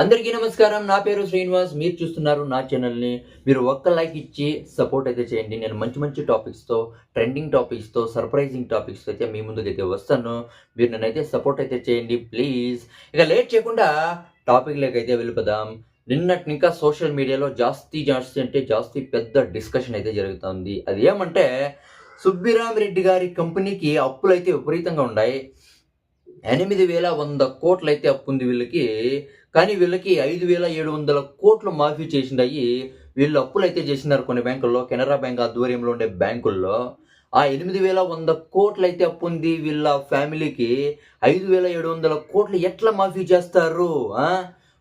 అందరికీ నమస్కారం. నా పేరు శ్రీనివాస్. మీరు చూస్తున్నారు నా ఛానల్ని. మీరు ఒక్క లైక్ ఇచ్చి సపోర్ట్ అయితే చేయండి. నేను మంచి మంచి టాపిక్స్తో ట్రెండింగ్ టాపిక్స్తో సర్ప్రైజింగ్ టాపిక్స్తో అయితే మీ ముందుకు అయితే వస్తాను. మీరు నన్నైతే సపోర్ట్ అయితే చేయండి. ప్లీజ్ ఇక లేట్ చేయకుండా టాపిక్లోకి అయితే వెళ్ళిపోదాం. నిన్నటి ఇంకా సోషల్ మీడియాలో జాస్తి జాస్తి అంటే జాస్తి పెద్ద డిస్కషన్ అయితే జరుగుతుంది. అది ఏమంటే సుబ్బిరామిరెడ్డి గారి కంపెనీకి అప్పులు అయితే విపరీతంగా ఉన్నాయి ఎనిమిది వేల వంద కోట్లు అయితే అప్పు ఉంది వీళ్ళకి. కానీ వీళ్ళకి ఐదు వేల ఏడు వందల కోట్లు మాఫీ చేసిండయి వీళ్ళు అప్పులు అయితే చేసినారు కొన్ని బ్యాంకుల్లో. కెనరా బ్యాంక్ ఆధ్వర్యంలో ఉండే బ్యాంకుల్లో. ఆ ఎనిమిది వేల వంద కోట్లు అయితే అప్పు ఉంది వీళ్ళ ఫ్యామిలీకి. ఐదు వేల ఏడు వందల కోట్లు ఎట్లా మాఫీ చేస్తారు?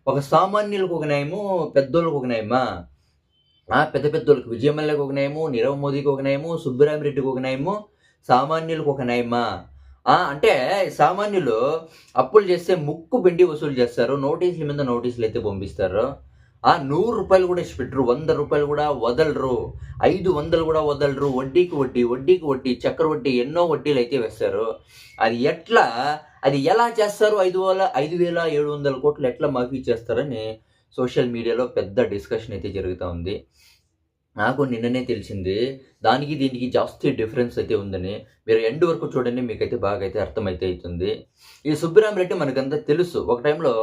ఒక సామాన్యులకు ఒక న్యాయము పెద్దోళ్ళకు ఒక న్యాయమా? ఆ, పెద్ద పెద్దోళ్ళకి విజయమల్లకి ఒక న్యాయము నీరవ్ మోదీకి ఒక న్యాయము సుబ్బరామిరెడ్డికి ఒక న్యాయము సామాన్యులకు ఒక న్యాయమా? అంటే సామాన్యులు అప్పులు చేస్తే ముక్కు పిండి వసూలు చేస్తారు నోటీసుల మీద నోటీసులు అయితే పంపిస్తారు. ఆ నూరు రూపాయలు కూడా పెట్టరు వంద రూపాయలు కూడా వదలరు ఐదు వందలు కూడా వదలరు వడ్డీకి వడ్డీ వడ్డీకి వడ్డీ చక్ర వడ్డీ ఎన్నో వడ్డీలు అయితే వేస్తారు. అది ఎట్లా అది ఎలా చేస్తారు? ఐదు వేల ఐదు వేల ఏడు వందల కోట్లు ఎట్లా మాఫీ చేస్తారని సోషల్ మీడియాలో పెద్ద డిస్కషన్ అయితే జరుగుతూ ఉంది. నాకు నిన్ననే తెలిసింది. దానికి దీనికి జాస్తి డిఫరెన్స్ అయితే ఉందని. మీరు ఎండ్ వరకు చూడండి మీకైతే బాగా అయితే అర్థమైతే అవుతుంది ఈ సుబ్బిరామిరెడ్డి మనకంతా తెలుసు. ఒక టైంలో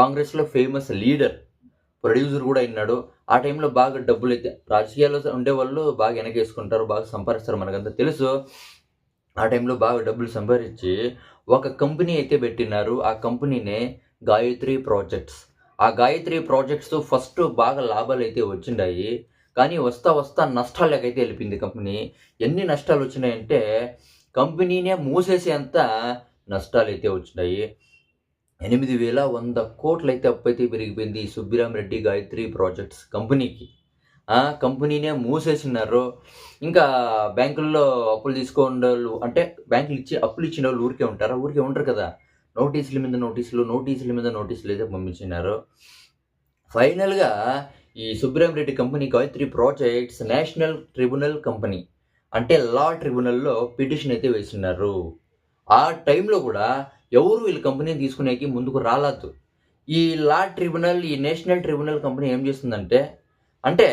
కాంగ్రెస్లో ఫేమస్ లీడర్ ప్రొడ్యూసర్ కూడా అయినాడు. ఆ టైంలో బాగా డబ్బులు అయితే రాజకీయాల్లో ఉండే వాళ్ళు బాగా వెనకేసుకుంటారు బాగా సంపాదిస్తారు మనకంతా తెలుసు. ఆ టైంలో బాగా డబ్బులు సంపాదించి ఒక కంపెనీ అయితే పెట్టినారు. ఆ కంపెనీనే గాయత్రి ప్రాజెక్ట్స్ ఆ గాయత్రి ప్రాజెక్ట్స్ ఫస్ట్ బాగా లాభాలు అయితే వచ్చిండాయి. కానీ వస్తా వస్తా నష్టాలకైతే వెళ్ళిపోయింది కంపెనీ. ఎన్ని నష్టాలు వచ్చినాయంటే కంపెనీనే మూసేసేంత నష్టాలు అయితే వచ్చినాయి. ఎనిమిది వేల వంద కోట్లు అయితే అప్పు అయితే పెరిగిపోయింది ఈ సుబ్బిరామిరెడ్డి గాయత్రి ప్రాజెక్ట్స్ కంపెనీకి. కంపెనీనే మూసేసినారు. ఇంకా బ్యాంకుల్లో అప్పులు తీసుకునే వాళ్ళు అంటే బ్యాంకులు ఇచ్చి అప్పులు ఇచ్చిన వాళ్ళు ఊరికే ఉంటారా? ఊరికే ఉంటారు కదా. నోటీసుల మీద నోటీసులు నోటీసుల మీద నోటీసులు అయితే పంపించినారు. ఫైనల్గా ఈ Subrahmareddy company Gayatri projects national tribunal company అంటే లా ట్రిబ్యునల్లో పిటిషన్ అయితే వేస్తున్నారు. ఆ టైంలో కూడా ఎవరు వీళ్ళ కంపెనీని తీసుకునేకి ముందుకు రాలేదు ఈ లా ట్రిబ్యునల్ ఈ నేషనల్ ట్రిబ్యునల్ కంపెనీ ఏం చేస్తుందంటే అంటే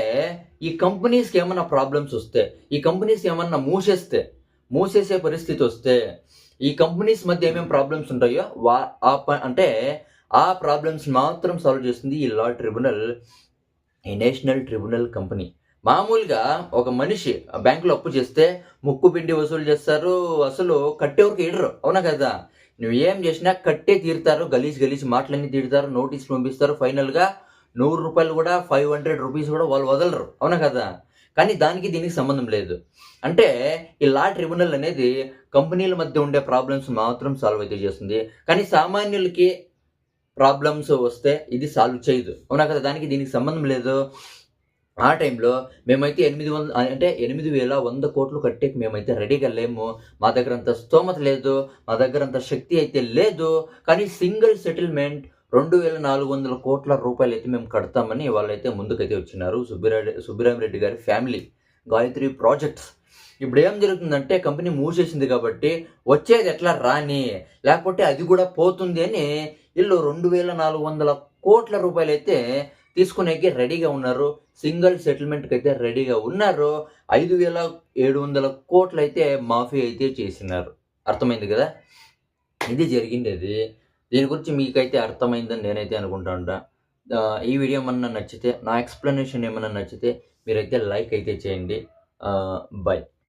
ఈ కంపెనీస్కి ఏమైనా ప్రాబ్లమ్స్ వస్తే ఈ కంపెనీస్ ఏమన్నా మూసేస్తే మూసేసే పరిస్థితి వస్తే ఈ కంపెనీస్ మధ్య ఏమేమి ప్రాబ్లమ్స్ ఉంటాయో వా ఆ ప- అంటే ఆ ప్రాబ్లమ్స్ మాత్రం సాల్వ్ చేస్తుంది ఈ లా ట్రిబ్యునల్ ఈ నేషనల్ ట్రిబ్యునల్ కంపెనీ. మామూలుగా ఒక మనిషి బ్యాంకులో అప్పు చేస్తే ముక్కు పిండి వసూలు చేస్తారు అసలు కట్టేవరకు ఇడరు అవునా కదా? నువ్వు ఏం చేసినా కట్టే తీరుతారు గలీజ్ గలీజ్ మాటలన్నీ తీరుతారు నోటీస్ పంపిస్తారు ఫైనల్గా నూరు రూపాయలు కూడా ఫైవ్ హండ్రెడ్ రూపీస్ కూడా వాళ్ళు వదలరు అవునా కదా? కానీ దానికి దీనికి సంబంధం లేదు. అంటే ఈ లా ట్రిబ్యునల్ అనేది కంపెనీల మధ్య ఉండే ప్రాబ్లమ్స్ మాత్రం సాల్వ్ అయితే చేస్తుంది. కానీ సామాన్యులకి ప్రాబ్లమ్స్ వస్తే ఇది సాల్వ్ చేయదు. అవునా కదా? దానికి దీనికి సంబంధం లేదు. ఆ టైంలో మేమైతే ఎనిమిది వంద అంటే ఎనిమిది వేల వంద కోట్లు కట్టేకి మేమైతే రెడీగా లేము. మా దగ్గర అంత స్తోమత లేదు. మా దగ్గర అంత శక్తి అయితే లేదు. కానీ సింగిల్ సెటిల్మెంట్ రెండు వేల నాలుగు వందల కోట్ల రూపాయలు అయితే మేము కడతామని వాళ్ళైతే ముందుకైతే వచ్చినారు. సుబ్బిరెడ్డి సుబ్బిరామిరెడ్డి గారి ఫ్యామిలీ గాయత్రి ప్రాజెక్ట్స్ ఇప్పుడు ఏం జరుగుతుందంటే కంపెనీ మూసేసింది కాబట్టి వచ్చేది ఎట్లా రాని లేకపోతే అది కూడా పోతుంది అని వీళ్ళు రెండు వేల నాలుగు వందల కోట్ల రూపాయలు అయితే తీసుకునేకి రెడీగా ఉన్నారు. సింగిల్ సెటిల్మెంట్కి అయితే రెడీగా ఉన్నారు. ఐదు వేల ఏడు వందల కోట్లు అయితే మాఫీ అయితే చేసినారు. అర్థమైంది కదా? ఇది జరిగింది అది దీని గురించి మీకైతే అర్థమైందని నేనైతే అనుకుంటాను ఈ వీడియో ఏమన్నా నచ్చితే నా ఎక్స్ప్లెనేషన్ ఏమన్నా నచ్చితే మీరైతే లైక్ అయితే చేయండి. బాయ్